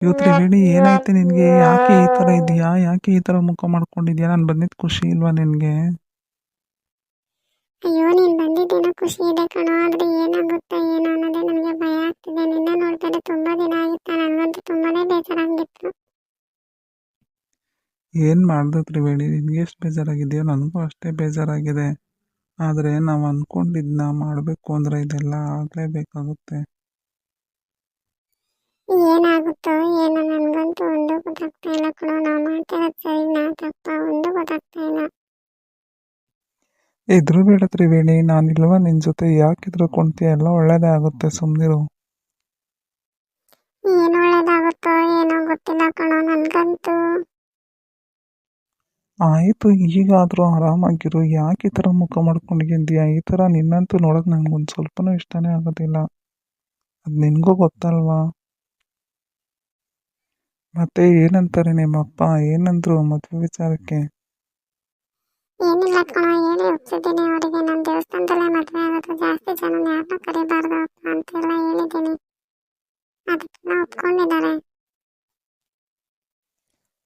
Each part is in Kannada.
ಅಯ್ಯೋ ತ್ರಿವೇಣಿ ಏನಾಯ್ತು ನಿನಗೆ? ಯಾಕೆ ಈ ಥರ ಇದೆಯಾ ಯಾಕೆ ಈ ಥರ ಮುಖ ಮಾಡ್ಕೊಂಡಿದ್ಯಾ ನಾನು ಬಂದಿದ್ದು ಖುಷಿ ಇಲ್ವಾ ನಿನಗೆ? ಅಯ್ಯೋ ನೀನ್ ಬಂದಿದ್ದೇನೋ? ಖುಷಿ ಇದೆ ಕಣೋ ಆದ್ರೆ ಏನಾಗುತ್ತೋ ಏನೋ ಅನ್ನೋದೇ ನನಗೆ ಭಯ ಆಗ್ತಿದೆ. ನಿನ್ನ ನೋಡ್ತಾರೆ ತುಂಬಾ ದಿನ ಆಗಿತ್ತು? ನನಗಂತೂ ತುಂಬಾನೇ ಬೇಜಾರಾಗಿತ್ತು ಏನು ಮಾಡ್ದೆ ತ್ರಿವೇಣಿ ನಿನಗೆ ಎಷ್ಟು ಬೇಜಾರಾಗಿದೆಯೋ? ನನಗೂ ಅಷ್ಟೇ ಬೇಜಾರಾಗಿದೆ. ಆದರೆ ನಾವು ಅಂದ್ಕೊಂಡಿದ್ದನ್ನ ಮಾಡಬೇಕು ಅಂದರೆ ಇದೆಲ್ಲ ಆಗಲೇಬೇಕಾಗುತ್ತೆ. ಏನಾಗುತ್ತೋ ಏನೋ ನನಗಂತೂ ಒಂದು ಗೊತ್ತಾಗ್ತಾ ಇಲ್ಲ ಕಣೋ. ನಾವು ಮಾಡ್ತಿರೋದು ಸರಿನಾ ತಪ್ಪ ಒಂದು ಗೊತ್ತಾಗ್ತಾ ಇಲ್ಲ. ಎದುರು ಬೇಡ ತ್ರಿವೇಣಿ ನಾನಿಲ್ವಾ ನಿನ್ ಜೊತೆ? ಯಾಕೆ ಎದುರುಕೊಂತೀಯ ಎಲ್ಲ ಒಳ್ಳೇದೇ ಆಗುತ್ತೆ ಸುಮ್ಮನಿರು ಏನು ಒಳ್ಳೇದಾಗುತ್ತೋ ಏನೋ ಗೊತ್ತಿಲ್ಲ ಕಣೋ ನನ್ಗಂತೂ. ಆಯಿತು ಈಗಾದರೂ ಆರಾಮಾಗಿರು. ಯಾಕೆ ಈ ಥರ ಮುಖ ಮಾಡ್ಕೊಂಡಿದ್ಯಾ? ಈ ಥರ ನಿನ್ನಂತೂ ನೋಡೋಕೆ ನನಗೊಂದು ಸ್ವಲ್ಪನೂ ಇಷ್ಟನೇ ಆಗೋದಿಲ್ಲ. ಅದು ನಿನಗೂ ಗೊತ್ತಲ್ವಾ? ಮತ್ತೆ ಏನಂತಾರೆ ನಿಮ್ಮಪ್ಪ? ಏನಂದ್ರು ಮದುವೆ ವಿಚಾರಕ್ಕೆ? ಏನಿಲ್ಲ ಕಣೋ ಹೇಳಿ ಒಪ್ಸಿದ್ದೀನಿ ಅವರಿಗೆ. ನಾನು ದೇವಸ್ಥಾನದಲ್ಲೇ ಮದುವೆ ಆಗೋದು ಜಾಸ್ತಿ ಜನ ಯಾರನ್ನ ಕರಿಬಾರ್ದು ಅಪ್ಪ ಅಂತೆಲ್ಲ ಹೇಳಿದ್ದೀನಿ. ಅದಕ್ಕೆಲ್ಲ ಒಪ್ಕೊಂಡಿದ್ದಾರೆ.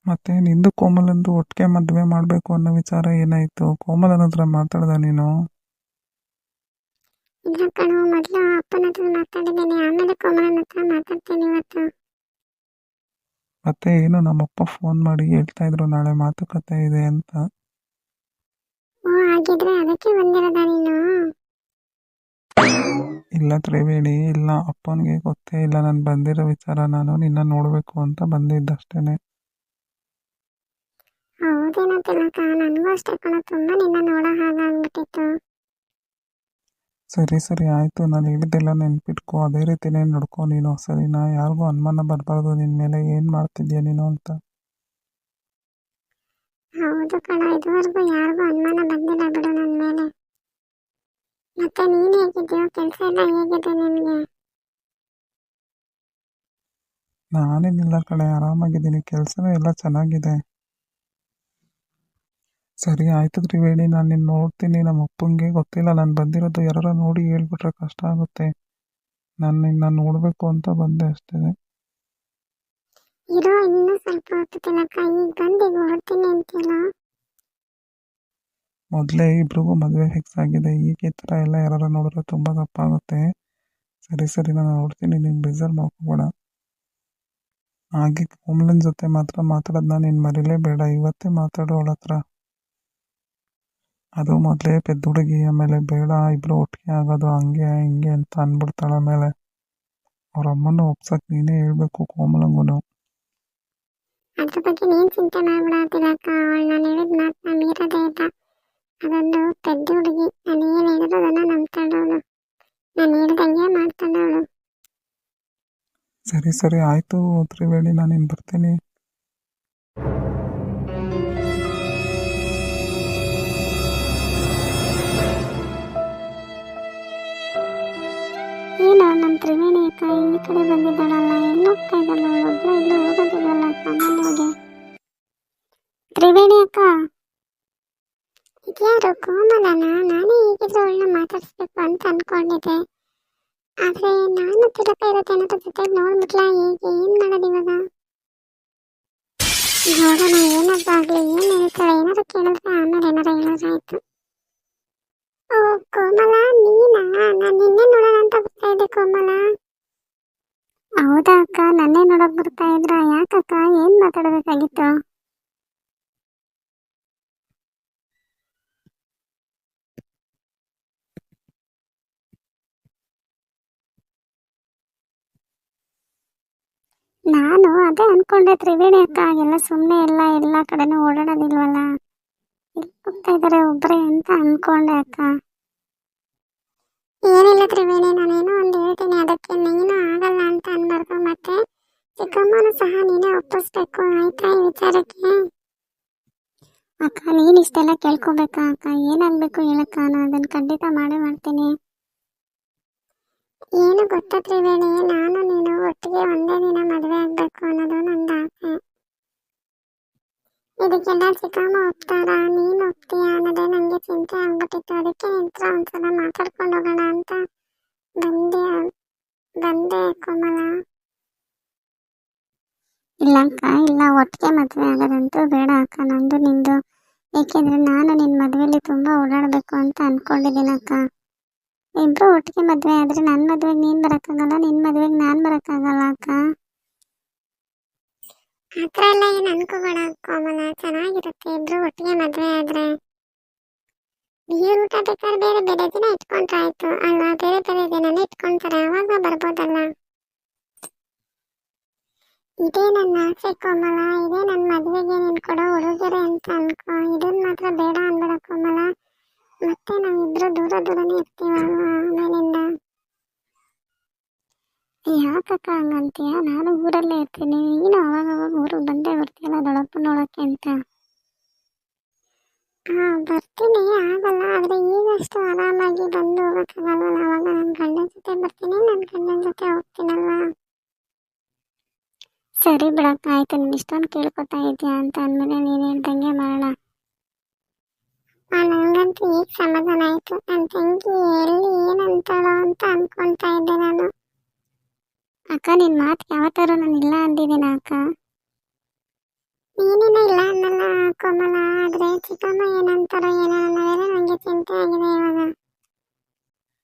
ಮತ್ತೆ ನಿಂದು ಕೋಮಲಂದು ಒಟ್ಟಿಗೆ ಮದುವೆ ಮಾಡಬೇಕು ಅನ್ನೋ ವಿಚಾರ ಏನಾಯಿತು? ಕೋಮಲನ ಹತ್ರ ಮಾತಾಡ್ದ ನೀನು? ಇಲ್ಲ ಕಣೋ ಮೊದಲು ಅಪ್ಪನ ಹತ್ರ ಮಾತಾಡಿದ್ದೀನಿ. ಆಮೇಲೆ ಕೋಮಲನ ಹತ್ರ ಮಾತಾಡ್ತೀನಿ ಇವತ್ತು. ಮತ್ತೆ ಏನು ನಮ್ಮಪ್ಪ ಫೋನ್ ಮಾಡಿ ಹೇಳ್ತಾ ಇದ್ರು ನಾಳೆ ಮಾತುಕತೆ ಇದೆ ಅಂತ. ಓ ಹಾಗಿದ್ರೆ ಅದಕ್ಕೆ ಬಂದಿರೋದ ನೀನು? ಇಲ್ಲ ತ್ರಿವೇಣಿ ಇಲ್ಲ ಅಪ್ಪನಿಗೆ ಗೊತ್ತೇ ಇಲ್ಲ. ನಾನು ಬಂದಿರೋ ವಿಚಾರ ನಾನು ನಿನ್ನ ನೋಡಬೇಕು ಅಂತ ಬಂದಿದ್ದಷ್ಟೇನೆ. ಹೌದೇನೋ ತಿಲಕ ನನಗೂ ಅಷ್ಟೇ ಕಣ ತುಂಬ ನಿನ್ನ ನೋಡೋ ಹಾಗಾಗ್ಬಿಟ್ಟಿತ್ತು ಸರಿ ಸರಿ ಆಯಿತು. ನಾನು ಹೇಳಿದ್ದೆಲ್ಲ ನೆನ್ಪಿಟ್ಕೋ. ಅದೇ ರೀತಿನೇ ನಡ್ಕೊ ನೀನು. ಸರಿನಾ? ಯಾರಿಗೂ ಅನುಮಾನ ಬರಬಾರ್ದು. ನಿನ್ನ ಮೇಲೆ ಏನು ಮಾಡ್ತಿದ್ಯಾ ನೀನು ಅಂತ. ಹೌದು ಕಣ. ಇದುವರೆಗೂ ಯಾರಿಗೂ ಅನುಮಾನ ಬಂದಿಲ್ಲ ಬಿಡು ನನ್ನ ಮೇಲೆ. ಮತ್ತೆ ನೀನು ಕೆಲಸ ಎಲ್ಲ ಹೇಗಿದೆ ನಿನಗೆ? ನಾನೇನಿಲ್ಲ ಕಡೆ ಆರಾಮಾಗಿದ್ದೀನಿ. ಕೆಲಸನೂ ಎಲ್ಲ ಚೆನ್ನಾಗಿದೆ. ಸರಿ ಆಯಿತು ತ್ರಿವೇಣಿ. ನಾನು ನಿನ್ನ ನೋಡ್ತೀನಿ. ನಮ್ಮ ಅಪ್ಪಂಗೆ ಗೊತ್ತಿಲ್ಲ. ನಾನು ಬಂದಿರೋದು ಯಾರು ನೋಡಿ ಹೇಳ್ಬಿಟ್ರೆ ಕಷ್ಟ ಆಗುತ್ತೆ. ನಾನು ನಿನ್ನ ನೋಡಬೇಕು ಅಂತ ಬಂದೆ ಅಷ್ಟೇ. ಇರೋ ಇನ್ನೂ ಸ್ವಲ್ಪ ಹೊತ್ತು ತಿಲಕ ಈಗ ಬಂದು ಈಗ ಹೊರಡ್ತೀನಿ ಅಂತೀಲ್ಲ ಮೊದಲೇ ಇಬ್ರಿಗೂ ಮದುವೆ ಫಿಕ್ಸ್ ಆಗಿದೆ. ಈಗ ಈ ಥರ ಎಲ್ಲ ಯಾರು ನೋಡಿದ್ರೆ ತುಂಬ ತಪ್ಪಾಗುತ್ತೆ. ಸರಿ ಸರಿ ನಾನು ನೋಡ್ತೀನಿ. ನೀನು ಬೇಜಾರ್ ಮಾಡ್ಕೋಬೇಡ. ಹಾಗೆ ಕೋಮ್ಲನ್ ಜೊತೆ ಮಾತ್ರ ಮಾತಾಡೋದನ್ನ ನೀನು ಮರಿಲೇಬೇಡ. ಇವತ್ತೇ ಮಾತಾಡು ಅವಳ ಹತ್ರ ಅದು ಮೊದಲೇ ಪೆದ್ದ ಹುಡುಗಿ ಆಮೇಲೆ ಬೇಡ ಇಬ್ಬರು ಒಟ್ಟಿಗೆ ಆಗೋದು ಹಂಗೆ ಹಿಂಗೆ ಅಂತ ಅಂದ್ಬಿಡ್ತಾಳೆ ಆಮೇಲೆ. ಅವ್ರ ಅಮ್ಮನ ಒಪ್ಸಕ್ ನೀನೇ ಹೇಳ್ಬೇಕು ಕೋಮಲಂಗೂ ಅದ್ರ ಬಗ್ಗೆ ನೀನ್ ಚಿಂತೆ ಮಾಡ್ಬೇಡ ತಿಲಕ. ಅವಳು ನಾನು ಹೇಳಿದ ಮಾತನ್ನ ಮೀರದೆ ಇದ್ದ ಅದೊಂದು ಪೆದ್ದ ಹುಡುಗಿ ನಾನು ಏನು ಹೇಳಿದ್ರು ಅದನ್ನ ನಂಬ್ತಾಳವಳು ನಾನು ಹೇಳ್ದಂಗೆ ಮಾಡ್ತಾಳವಳು ಸರಿ ಸರಿ. ಆಯಿತು ತ್ರಿವೇಣಿ. ನಾನು ಇನ್ ಬರ್ತೀನಿ. ತ್ರಿವೇಣಿ ಅಕ್ಕ ಈ ಕಡೆ ಬಂದಿದ್ದಾಳಲ್ಲ, ಎಲ್ಲಿ ಹೋಗ್ತಾ ಇದ್ದಾಳೆ ಅವಳು ಒಬ್ಬಳ ಎಲ್ಲೂ ಹೋಗೋದಿಲ್ಲಲ್ಲ ಸಾಮಾನ್ಯವಾಗಿ ತ್ರಿವೇಣಿ ಅಕ್ಕ. ಇದ್ಯಾರು ಕೋಮಲನ? ನಾನೇ ಹೀಗಿದ್ರು ಅವಳನ್ನ ಮಾತಾಡಿಸ್ಬೇಕು ಅಂತ ಅನ್ಕೊಂಡಿದ್ದೆ. ಆದ್ರೆ ನಾನು ತಿಲಕ ಇರೋದೇನಾದ್ರು ಜೊತೆಗೆ ನೋಡ್ಬಿಟ್ಲ ಹೇಗೆ? ಏನ್ ಮಾಡೋದು ಇವಾಗ? ನೋಡೋಣ ಏನಾದ್ರು ಆಗ್ಲಿ ಏನ್ ಹೇಳ್ತಾಳೆ ಏನಾದ್ರು ಕೇಳಿದ್ರೆ ಆಮೇಲೆ ಏನಾರು ಹೇಳೋದಾಯ್ತು ಓ ಕೋಮಲ ನೀನಾ ನಾನು ನಿನ್ನೆ ನೋಡೋಣ ಅಂತ ಬರ್ತಾ ಇದ್ದೆ ಕೋಮಲ ಹೌದಾ ಅಕ್ಕ, ನನ್ನೇ ನೋಡಕ್ ಬರ್ತಾ ಇದ್ರ? ಯಾಕಕ್ಕ, ಏನ್ ಮಾತಾಡಬೇಕಾಗಿತ್ತು? ನಾನು ಅದೇ ಅನ್ಕೊಂಡೆ ತ್ರಿವೇಣಿ ಅಕ್ಕ, ಎಲ್ಲ ಸುಮ್ಮನೆ ಎಲ್ಲ ಎಲ್ಲ ಕಡೆನೂ ಓಡಾಡೋದಿಲ್ವಲ್ಲ? ಇಲ್ಲಿ ಹೋಗ್ತಾ ಇದಾರೆ ಒಬ್ರೆ ಅಂತ ಅನ್ಕೊಂಡೆ ಅಕ್ಕ. ಏನಿಲ್ಲ ತ್ರಿವೇಣಿ, ನಾನೇನೋ ಒಂದು ಹೇಳ್ತೀನಿ. ಅದಕ್ಕೆ ನೀನು ಆಗಲ್ಲ ಅಂತ ಅನ್ಬಾರ್ದು. ಮತ್ತೆ ಚಿಕ್ಕಮ್ಮನೂ ಸಹ ನೀನೇ ಒಪ್ಪಿಸ್ಬೇಕು. ಆಯ್ತಾ ಈ ವಿಚಾರಕ್ಕೆ? ಅಕ್ಕ, ನೀನು ಇಷ್ಟೆಲ್ಲ ಕೇಳ್ಕೊಬೇಕಾ ಅಕ್ಕ? ಏನಾಗಬೇಕು ಹೇಳಕ್ಕ? ನಾನು ಅದನ್ನು ಖಂಡಿತ ಮಾಡೇ ಮಾಡ್ತೀನಿ. ಏನು ಗೊತ್ತಾ ನಾನು ನೀನು ಒಟ್ಟಿಗೆ ಒಂದೇ ದಿನ ಮದುವೆ ಆಗಬೇಕು ಅನ್ನೋದು ನಂದು ಆಸೆ ಇದಕ್ಕೆಲ್ಲ ಚಿಕ್ಕಮ್ಮ ಒಪ್ತಾರ? ನೀನು ಒಪ್ತೀಯ ಅನ್ನೋದೇ ನನಗೆ ಚಿಂತೆ ಆಗ್ಬಿಟ್ಟಿತ್ತು. ಅದಕ್ಕೆ ನಿನ್ನ ಒಂದ್ಸಲ ಮಾತಾಡ್ಕೊಂಡು ಹೋಗೋಣ ಅಂತ ಬಂದೆ. ಬಂದೆ ಕೋಮಲ. ಇಲ್ಲ ಅಕ್ಕ, ಇಲ್ಲ. ಒಟ್ಟಿಗೆ ಮದುವೆ ಆಗೋದಂತೂ ಬೇಡ ಅಕ್ಕ. ನಂದು ನಿಂದು. ಏಕೆಂದರೆ ನಾನು ನಿನ್ನ ಮದುವೆಲಿ ತುಂಬ ಓಡಾಡಬೇಕು ಅಂತ ಅಂದ್ಕೊಂಡಿದ್ದೀನಿ ಅಕ್ಕ. ಇಬ್ಬರು ಒಟ್ಟಿಗೆ ಮದುವೆ ಆದರೆ ನನ್ನ ಮದುವೆಗೆ ನೀನ್ ಬರೋಕ್ಕಾಗಲ್ಲ? ನಿನ್ನ ಮದುವೆಗೆ ನಾನು ಬರೋಕ್ಕಾಗಲ್ಲ ಅಕ್ಕ? ಆ ಥರ ಎಲ್ಲ ಏನು ಅನ್ಕೋಬೇಡ. ಕೋಮಲ ಚೆನ್ನಾಗಿರುತ್ತೆ. ಇಬ್ರು ಒಟ್ಟಿಗೆ ಮದುವೆ ಆದ್ರೆ ಬೀರ್ ಊಟ ಬೇಕಾದ್ರೆ ಬೇರೆ ಬೇರೆ ದಿನ ಇಟ್ಕೊಂಡ್ರೆ ಆಯ್ತು. ಅಲ್ವಾ? ಬೇರೆ ಬೇರೆ ದಿನನೇ ಇಟ್ಕೊಂತಾರೆ. ಅವಾಗ ಬರ್ಬೋದಲ್ಲ. ಇದೇ ನನ್ನ ಆಸೆ ಕೋಮಲ. ಇದೇ ನನ್ನ ಮದುವೆಗೆ ನೀನು ಕೊಡೋ ಉಡುಗೊರೆ ಅಂತ ಅನ್ಕೋ. ಇದನ್ನ ಮಾತ್ರ ಬೇಡ ಅನ್ಬೇಡ ಕೋಮಲ. ಮತ್ತೆ ನಾವಿಬ್ರು ದೂರ ದೂರನೇ ಇರ್ತೀವಲ್ವಾ? ಆಮೇಲಿಂದ ಯಾಕಕ್ಕ ಹಂಗಂತೀಯ? ನಾನು ಊರಲ್ಲೇ ಇರ್ತೀನಿ. ನೀನು ಅವಾಗ ಅವಾಗ ಊರಿಗೆ ಬಂದೇ ಬರ್ತೀಯಲ್ಲ ದೊಡ್ಡಪ್ಪ ನೋಡೋಕ್ಕೆ ಅಂತ. ಹಾ, ಬರ್ತೀನಿ. ಆಗಲ್ಲ. ಆದರೆ ಈಗಷ್ಟು ಆರಾಮಾಗಿ ಬಂದು ಹೋಗೋಕ್ಕಾಗಲ್ವಲ್ಲ? ಅವಾಗ ನನ್ನ ಗಂಡನ ಜೊತೆ ಬರ್ತೀನಿ ನನ್ನ ಗಂಡನ ಜೊತೆ ಹೋಗ್ತೀನಲ್ವಾ? ಸರಿ ಬಿಡಪ್ಪ ಆಯ್ತು. ನೀನು ಇಷ್ಟೊಂದು ಕೇಳ್ಕೊತಾ ಇದೆಯಾ ಅಂತ ಅಂದಮೇಲೆ ನೀನು ಹೇಳ್ದಂಗೆ ಮಾಡೋಣ ನನಗಂತೂ ಈಗ ಸಮಾಧಾನ ಆಯಿತು. ನನ್ನ ತಂಗಿ ಎಲ್ಲಿ ಏನಂತಾಳೋ ಅಂತ ಅನ್ಕೊಳ್ತಾ ಇದ್ದೆ ನಾನು. ಅಕ್ಕ ನಿನ್ನ ಮಾತು ಯಾವತ್ತಾರು ನಾನು ಇಲ್ಲ ಅಂದಿದ್ದೀನ ಅಕ್ಕ? ನೀನೇನ ಇಲ್ಲ ಅನ್ನಲ್ಲ ಕೋಮಲ. ಆದ್ರೆ ಚಿಕ್ಕಮ್ಮ ಏನಂತಾರ ಏನೋ ಅನ್ನೋದೇ ನನಗೆ ಚಿಂತೆ ಆಗಿದೆ ಇವಾಗ.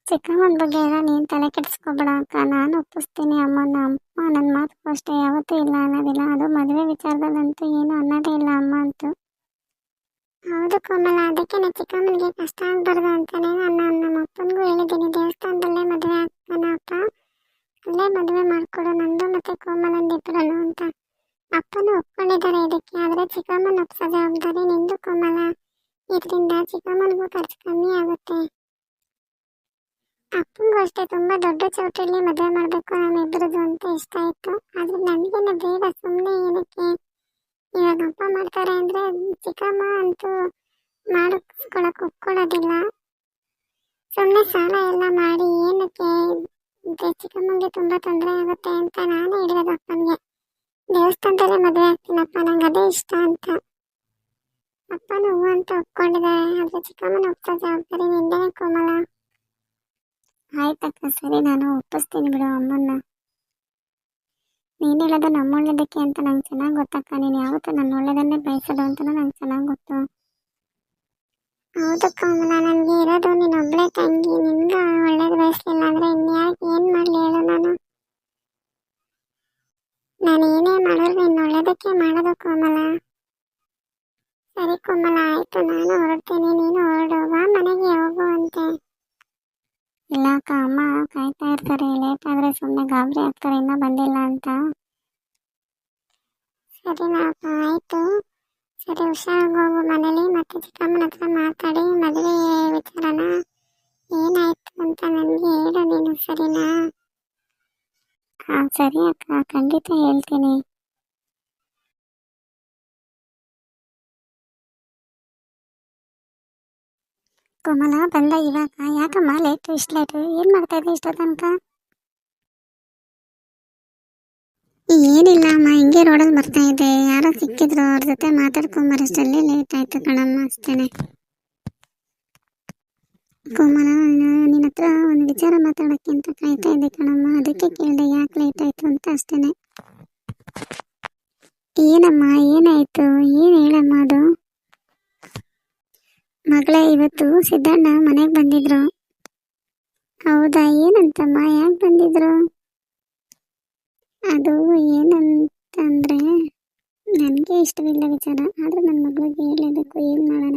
ಚಿಕ್ಕಮ್ಮನ ಬಗ್ಗೆ ಎಲ್ಲ ನೀನು ತಲೆ ಕೆಡಿಸ್ಕೊಬೇಡ ಅಕ್ಕ. ನಾನು ಒಪ್ಪಿಸ್ತೀನಿ ಅಮ್ಮನ ಅಮ್ಮ ನನ್ನ ಮಾತು ಅಷ್ಟೇ. ಯಾವತ್ತೂ ಇಲ್ಲ ಅನ್ನೋದಿಲ್ಲ. ಅದು ಮದುವೆ ವಿಚಾರದಲ್ಲಂತೂ ಏನು ಅನ್ನೋದೇ ಇಲ್ಲ ಅಮ್ಮ ಅಂತೂ. ಹೌದು ಕೋಮಲ ಅದಕ್ಕೆ ಚಿಕ್ಕಮ್ಮನಿಗೆ ಕಷ್ಟ ಆಗಬಾರ್ದು ಅಂತಾನೆ ನಾನು ನಮ್ಮ ಅಪ್ಪನಿಗೂ ಹೇಳಿದ್ದೀನಿ ದೇವಸ್ಥಾನದಲ್ಲೇ ಮದುವೆ ಆಗ್ತಾನ ಅಪ್ಪ ಅಲ್ಲೇ ಮದುವೆ ಮಾಡಿಕೊಡು, ನಂದು ಮತ್ತೆ ಕೋಮಲಂದಿಬ್ಬರು ಅಂತ. ಅಪ್ಪನೂ ಒಪ್ಕೊಂಡಿದ್ದಾರೆ ಇದಕ್ಕೆ, ಆದರೆ ಚಿಕ್ಕಮ್ಮನ ಒಪ್ಸೋ ಜವಾಬ್ದಾರಿ ನಿಂದು ಕೋಮಲ. ಇದರಿಂದ ಚಿಕ್ಕಮ್ಮನಿಗೂ ಖರ್ಚು ಕಮ್ಮಿ ಆಗುತ್ತೆ. ಅಪ್ಪನಿಗೂ ಅಷ್ಟೇ, ತುಂಬ ದೊಡ್ಡ ಚೌಟ್ರಿಲಿ ಮದುವೆ ಮಾಡಬೇಕು ನಮ್ಮಿಬ್ಬರದು ಅಂತ ಇಷ್ಟ ಇತ್ತು ಆದರೆ ನನಗೇನು ಬೇಡ ಸುಮ್ಮನೆ ಏನಕ್ಕೆ? ಇವಾಗ ಅಪ್ಪ ಮಾಡ್ತಾರೆ ಅಂದರೆ ಚಿಕ್ಕಮ್ಮ ಅಂತೂ ಮಾಡಿಸ್ಕೊಳಕ್ಕೆ ಒಪ್ಕೊಳ್ಳೋದಿಲ್ಲ. ಸುಮ್ಮನೆ ಸಾಲ ಎಲ್ಲ ಮಾಡಿ, ಏನಕ್ಕೆ? ಚಿಕ್ಕಮ್ಮಂಗೆ ತುಂಬ ತೊಂದರೆ ಆಗುತ್ತೆ ಅಂತ ನಾನು ಹೇಳಿರೋದು ಅಪ್ಪನಿಗೆ. ದೇವಸ್ಥಾನದಲ್ಲೇ ಮದುವೆ ಆಗ್ತೀನಪ್ಪ ನಂಗೆ ಅದೇ ಇಷ್ಟ ಅಂತ. ಅಪ್ಪನ ಹೂ ಅಂತ ಒಪ್ಕೊಂಡಿದ್ದಾರೆ ಆದರೆ ಚಿಕ್ಕಮ್ಮನ ಒಪ್ಸೋ ಜವಾಬ್ದಾರಿ ನಿಂದೇನೆ ಕೋಮಲ. ಆಯ್ತಕ್ಕ, ಸರಿ, ನಾನು ಒಪ್ಪಿಸ್ತೀನಿ ಬಿಡು ಅಮ್ಮನ್ನ. ನೀನು ಹೇಳೋದು ನಮ್ಮ ಒಳ್ಳೇದಕ್ಕೆ ಅಂತ ನಂಗೆ ಚೆನ್ನಾಗಿ ಗೊತ್ತಕ್ಕ, ನೀನು ಯಾವತ್ತೂ ನನ್ನ ಒಳ್ಳೇದನ್ನೇ ಬಯಸೋದು ಅಂತ ನಂಗೆ ಚೆನ್ನಾಗಿ ಗೊತ್ತು. ಹೌದು ಕಮಲ ನನಗೆ ಇರೋದು ಒಬ್ಳೆ ತಂಗಿ, ನಿನ್ಗೆ ಒಳ್ಳೇದು ಬಯಸ್ಲಿಲ್ಲ ಅಂದರೆ ಇನ್ಯಾಕೆ ಏನು ಮಾಡಲಿ ಹೇಳು ನಾನು. ನಾನು ಏನೇ ಮಾಡೋರು ನಿನ್ನ ಒಳ್ಳೇದಕ್ಕೆ ಮಾಡೋದು ಕೋಮಲ. ಸರಿ ಕೋಮಲ, ಆಯಿತು, ನಾನು ಹೊರಡ್ತೀನಿ, ನೀನು ಹೊರಡು, ಬಾ ಮನೆಗೆ ಹೋಗು ಅಂತೆ. ಇಲ್ಲ ಅಕ್ಕ ಅಮ್ಮ ಕಾಯ್ತಾ ಇರ್ತಾರೆ ಲೇಟ್ ಆದರೆ ಸುಮ್ಮನೆ ಗಾಬರಿ ಆಗ್ತಾರೆ, ಇನ್ನೂ ಬಂದಿಲ್ಲ ಅಂತ. ಸರಿನಪ್ಪ ಆಯಿತು. ಸರಿ ಹುಷಾರಾಗಿ ಹೋಗು ಮನೇಲಿ, ಮತ್ತೆ ಚಿಕ್ಕಮ್ಮನ ಹತ್ರ ಮಾತಾಡಿ, ಮದುವೆ ವಿಚಾರನ. ಏನಾಯ್ತು ಅಂತ ನನಗೆ ಹೇಳು ನೀನು, ಸರಿನಾ? ಹಾಂ, ಸರಿ ಅಕ್ಕ, ಖಂಡಿತ ಹೇಳ್ತೀನಿ. ಕೋಮಲ, ಬಂದ ಇವಾಗ. ಯಾಕಮ್ಮ ಲೇಟು ಇಷ್ಟು ಲೇಟು ಏನು ಮಾಡ್ತಾ ಇದ್ದೆ ಇಷ್ಟೋ ಏನಿಲ್ಲ ಅಮ್ಮ, ಹಿಂಗೆ ರೋಡಲ್ಲಿ ಬರ್ತಾ ಇದ್ದೆ. ಯಾರೋ ಸಿಕ್ಕಿದ್ರು ಅವ್ರ ಜೊತೆ ಮಾತಾಡ್ಕೊಂಬರಷ್ಟಲ್ಲಿ ಲೇಟ್ ಆಯ್ತು ಕಣಮ್ಮ ಅಷ್ಟೇನೆ. ಕೋಮಲ ನಿನ್ನ ಹತ್ರ ಒಂದು ವಿಚಾರ ಮಾತಾಡೋಕ್ಕೆ ಅಂತ ಕಾಯ್ತಾ ಇದ್ದೆ ಕಣಮ್ಮ. ಅದಕ್ಕೆ ಕೇಳಿದೆ ಯಾಕೆ ಲೇಟ್ ಆಯ್ತು ಅಂತ ಅಷ್ಟೇನೆ. ಏನಮ್ಮ, ಏನಾಯ್ತು? ಏನು ಹೇಳಮ್ಮ ಅದು? ಮಗಳೇ, ಇವತ್ತು ಸಿದ್ದಣ್ಣ ಮನೆಗೆ ಬಂದಿದ್ರು. ಹೌದಾ, ಏನಂತಮ್ಮ, ಯಾಕೆ ಬಂದಿದ್ರು? ಅದು ಏನಂತಂದ್ರೆ ನನಗೆ ಇಷ್ಟವಿಲ್ಲ ವಿಚಾರ. ಆದ್ರೆ ನನ್ನ ಮಗಳಿಗೆ ಹೇಳಬೇಕು ಏನು ಮಾಡೋಣ?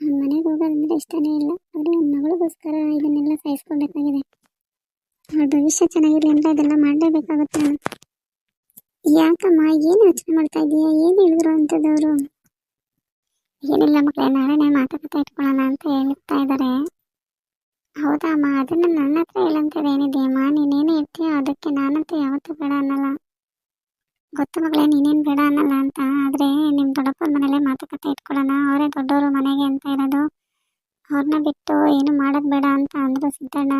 ಅವ್ನ ಮನೆಗೆ ಹೋಗೋದಂದ್ರೆ ಇಷ್ಟನೇ ಇಲ್ಲ. ಆದರೆ ನನ್ನ ಮಗಳಿಗೋಸ್ಕರ ಇದನ್ನೆಲ್ಲ ಸಹಿಸ್ಕೊಳ್ಬೇಕಾಗಿದೆ ಅವಳ ಭವಿಷ್ಯ ಚೆನ್ನಾಗಿರಲಿ ಅಂದರೆ ಅದೆಲ್ಲ ಮಾಡಲೇಬೇಕಾಗುತ್ತೆ. ಯಾಕಮ್ಮ, ಏನು ಯೋಚನೆ ಮಾಡ್ತಾ ಇದೀಯಾ? ಏನು ಹೇಳಿದ್ರು ಅಂಥದ್ದವರು ಏನಿಲ್ಲ ಮಕ್ಕಳೇ ನಾಳೆನೇ ಮಾತುಕತೆ ಇಟ್ಕೊಳ್ಳೋಣ ಅಂತ ಹೇಳ್ತಾ ಇದ್ದಾರೆ. ಹೌದಾ, ಅಮ್ಮ? ಅದನ್ನ ನನ್ನ ಹತ್ರ ಹೇಳಂತದ್ದು ಏನಿದೆಯಮ್ಮ ನೀನೇನು ಇರ್ತೀಯೋ? ಅದಕ್ಕೆ ನಾನಂತೂ ಯಾವತ್ತೂ ಬೇಡ ಅನ್ನಲ್ಲ. ಗೊತ್ತು ಮಗಳೇ, ನೀನೇನು ಬೇಡ ಅನ್ನಲ್ಲ ಅಂತ. ಆದರೆ ನಿಮ್ಮ ದೊಡ್ಡಪ್ಪನ ಮನೇಲೆ ಮಾತುಕತೆ ಇಟ್ಕೊಳ್ಳೋಣ. ಅವರೇ ದೊಡ್ಡವರು ಮನೆಗೆ ಅಂತ ಇರೋದು. ಅವ್ರನ್ನ ಬಿಟ್ಟು ಏನು ಮಾಡೋದು ಬೇಡ ಅಂತ ಅಂದರು ಸಿದ್ದಣ್ಣ.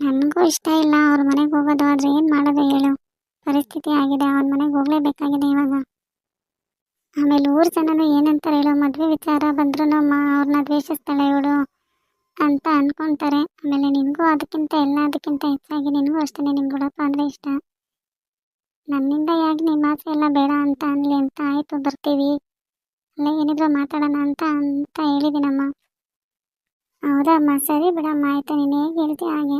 ನನಗೂ ಇಷ್ಟ ಇಲ್ಲ. ಅವ್ರ ಮನೆಗೆ ಹೋಗೋದು. ಆದರೆ ಏನು ಮಾಡೋದು ಹೇಳು? ಪರಿಸ್ಥಿತಿ ಆಗಿದೆ. ಅವ್ರ ಮನೆಗೆ ಹೋಗಲೇಬೇಕಾಗಿದೆ ಇವಾಗ. ಆಮೇಲೆ ಊರು ಜನನು ಏನಂತಾರೆ ಹೇಳೋ? ಮದುವೆ ವಿಚಾರ ಬಂದ್ರೂ ಅಮ್ಮ ಅವ್ರನ್ನ ದ್ವೇಷಿಸ್ತಾಳೆ ಇವಳು. ಅಂತ ಅನ್ಕೊಂತಾರೆ. ಆಮೇಲೆ ನಿನಗೂ ಅದಕ್ಕಿಂತ ಎಲ್ಲ ಅದಕ್ಕಿಂತ ಹೆಚ್ಚಾಗಿ ನಿನಗೂ ಅಷ್ಟೇ ನಿಮ್ಮ ದೊಡ್ಡಪ್ಪ ಅಂದರೆ ಇಷ್ಟ. ನನ್ನಿಂದ ಯಾಕೆ ನಿಮ್ಮ ಆಸೆ ಎಲ್ಲ ಬೇಡ ಅಂತ ಅನ್ಲಿ ಅಂತ ಆಯಿತು, ಬರ್ತೀವಿ. ಅಲ್ಲ ಏನಿದ್ರು ಮಾತಾಡೋಣ ಅಂತ ಅಂತ ಹೇಳಿದ್ದೀನಮ್ಮ. ಹೌದಮ್ಮ ಸರಿ ಬಿಡಮ್ಮ, ಆಯಿತು. ನೀನು ಹೇಗೆ ಹೇಳ್ತೀಯ ಹಾಗೆ.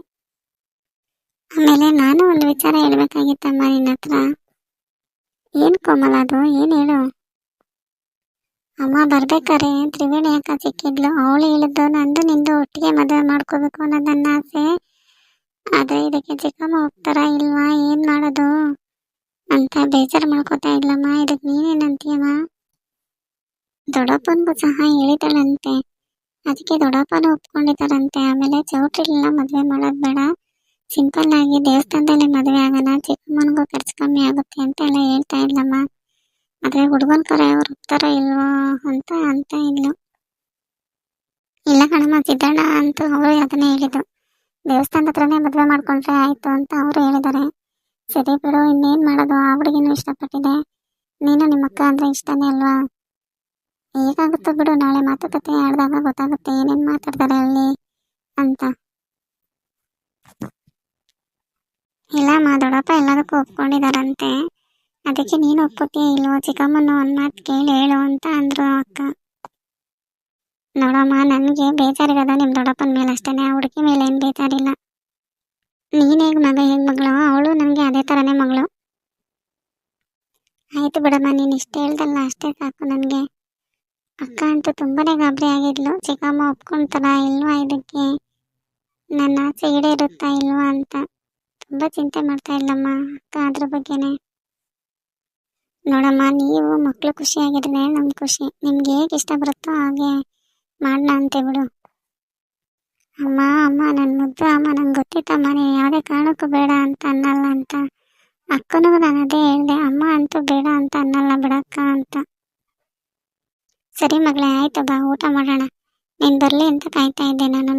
ಆಮೇಲೆ ನಾನು ಒಂದು ವಿಚಾರ ಹೇಳ್ಬೇಕಾಗಿತ್ತಮ್ಮ ನಿನ್ನ ಹತ್ರ. ಏನು ಕೋಮಲ ಅದು? ಏನು ಹೇಳು? ಅಮ್ಮ ಬರ್ಬೇಕಾರೆ, ತ್ರಿವೇಣಿ ಅಕ್ಕ ಸಿಕ್ಕಿದ್ಲು. ಅವಳು ಹೇಳಿದ್ದು, ನಂದು ನಿಂದು ಒಟ್ಟಿಗೆ ಮದುವೆ ಮಾಡ್ಕೋಬೇಕು ಅನ್ನೋದು ನನ್ನ ಆಸೆ. ಆದರೆ ಇದಕ್ಕೆ ಚಿಕ್ಕಮ್ಮ ಹೋಗ್ತಾರಾ ಇಲ್ವಾ? ಏನು ಮಾಡೋದು? ಅಂತ ಬೇಜಾರು ಮಾಡ್ಕೋತಾ ಇಲ್ಲಮ್ಮ ಇದಕ್ಕೆ ನೀನೇನಂತೀಯಮ್ಮ ದೊಡ್ಡಪ್ಪನಿಗೂ ಸಹ ಹೇಳಿದಳಂತೆ ಅದಕ್ಕೆ ದೊಡ್ಡಪ್ಪನೂ ಒಪ್ಕೊಂಡಿದ್ದಾರಂತೆ ಆಮೇಲೆ ಚೌಟ್ರಿಲೆಲ್ಲ ಮದುವೆ ಮಾಡೋದು ಬೇಡ. ಸಿಂಪಲ್ ಆಗಿ ದೇವಸ್ಥಾನದಲ್ಲಿ ಮದುವೆ ಆಗೋಣ. ಚಿಕ್ಕಮ್ಮನಿಗೂ ಖರ್ಚು ಕಮ್ಮಿ ಆಗುತ್ತೆ ಅಂತ ಎಲ್ಲ ಹೇಳ್ತಾ ಇದ್ಲಮ್ಮ. ಆದರೆ ಹುಡುಗನ ಕರೆ ಅವ್ರು ಹೋಗ್ತಾರ ಇಲ್ವಾ ಅಂತ ಅಂತ ಇದ್ಲು. ಇಲ್ಲ ಕಣಮ್ಮ, ಸಿದ್ದಣ್ಣ ಅಂತ ಅವರು ಅದನ್ನೇ ಹೇಳಿದ್ರು ದೇವಸ್ಥಾನದ ಹತ್ರನೇ ಮದುವೆ ಮಾಡ್ಕೊಂಡ್ರೆ ಆಯ್ತು ಅಂತ ಅವರು ಹೇಳಿದ್ದಾರೆ. ಸರಿ ಬಿಡು, ಇನ್ನೇನ್ ಮಾಡೋದು? ಆ ಹುಡುಗಿನೂ ಇಷ್ಟಪಟ್ಟಿದೆ. ನೀನು ನಿಮ್ಮ ಅಕ್ಕ ಅಂದರೆ ಇಷ್ಟನೇ ಅಲ್ವಾ? ಹೇಗಾಗುತ್ತೋ ಬಿಡು, ನಾಳೆ ಮಾತುಕತೆ ಆಡಿದಾಗ ಗೊತ್ತಾಗುತ್ತೆ. ಏನೇನು ಮಾತಾಡ್ತಾರೆ ಅಲ್ಲಿ ಅಂತ. ಇಲ್ಲಮ್ಮ, ದೊಡ್ಡಪ್ಪ ಎಲ್ಲದಕ್ಕೂ ಒಪ್ಕೊಂಡಿದಾರಂತೆ ಅದಕ್ಕೆ ನೀನು ಒಪ್ಪುತ್ತೀಯ ಇಲ್ವೋ? ಚಿಕ್ಕಮ್ಮನ ಒಂದು ಮಾತು ಕೇಳಿ ಹೇಳು ಅಂತ ಅಂದ್ರು ಅಕ್ಕ. ನೋಡಮ್ಮ, ನನಗೆ ಬೇಜಾರಿರೋದ ನಿಮ್ಮ ದೊಡ್ಡಪ್ಪನ ಮೇಲೆ ಅಷ್ಟೇ ಆ ಹುಡುಗಿ ಮೇಲೆ ಏನು ಬೇಜಾರಿಲ್ಲ. ನೀನು ಹೇಗೆ ಮಗ ಹೇಗೆ ಮಗಳು? ಅವಳು ನನಗೆ ಅದೇ ಥರನೇ ಮಗಳು. ಆಯಿತು ಬಿಡಮ್ಮ, ನೀನು ಇಷ್ಟು ಹೇಳ್ದಲ್ಲ ಅಷ್ಟೇ ಸಾಕು ನನಗೆ. ಅಕ್ಕ ಅಂತೂ ತುಂಬಾನೇ ಗಾಬರಿ ಆಗಿದ್ಲು. ಚಿಕ್ಕಮ್ಮ ಒಪ್ಕೊಂತಾರ ಇಲ್ವಾ ಇದಕ್ಕೆ? ನನ್ನ ಆಸೆ ಈಡೇರುತ್ತಾ ಇಲ್ವಾ ಅಂತ. ತುಂಬ ಚಿಂತೆ ಮಾಡ್ತಾ ಇಲ್ಲಮ್ಮ ಅಕ್ಕ ಅದ್ರ ಬಗ್ಗೆನೇ. ನೋಡಮ್ಮ, ನೀವು ಮಕ್ಕಳು ಖುಷಿಯಾಗಿದ್ರೆ ನಮ್ಮ ಖುಷಿ. ನಿಮ್ಗೆ ಹೇಗೆ ಇಷ್ಟ ಬರುತ್ತೋ ಹಾಗೆ ಮಾಡೋಣ ಅಂತೆ ಬಿಡು. ಅಮ್ಮ ಅಮ್ಮ ನನ್ನ ಮುದ್ದು ಅಮ್ಮ, ನಂಗೆ ಗೊತ್ತಿತ್ತಮ್ಮ, ನೀನು ಯಾವುದೇ ಕಾರಣಕ್ಕೂ ಬೇಡ ಅಂತ ಅನ್ನಲ್ಲ ಅಂತ. ಅಕ್ಕನಿಗೂ ನಾನು ಅದೇ ಹೇಳಿದೆ, ಅಮ್ಮ ಅಂತೂ ಬೇಡ ಅಂತ ಅನ್ನಲ್ಲ ಬಿಡಕ್ಕ ಅಂತ. ಸರಿ ಮಗಳೇ, ಆಯ್ತು, ಬಾ, ಊಟ ಮಾಡೋಣ. ನೀನು ಬರಲಿ ಅಂತ ಕಾಯ್ತಾ ಇದ್ದೆ ನಾನು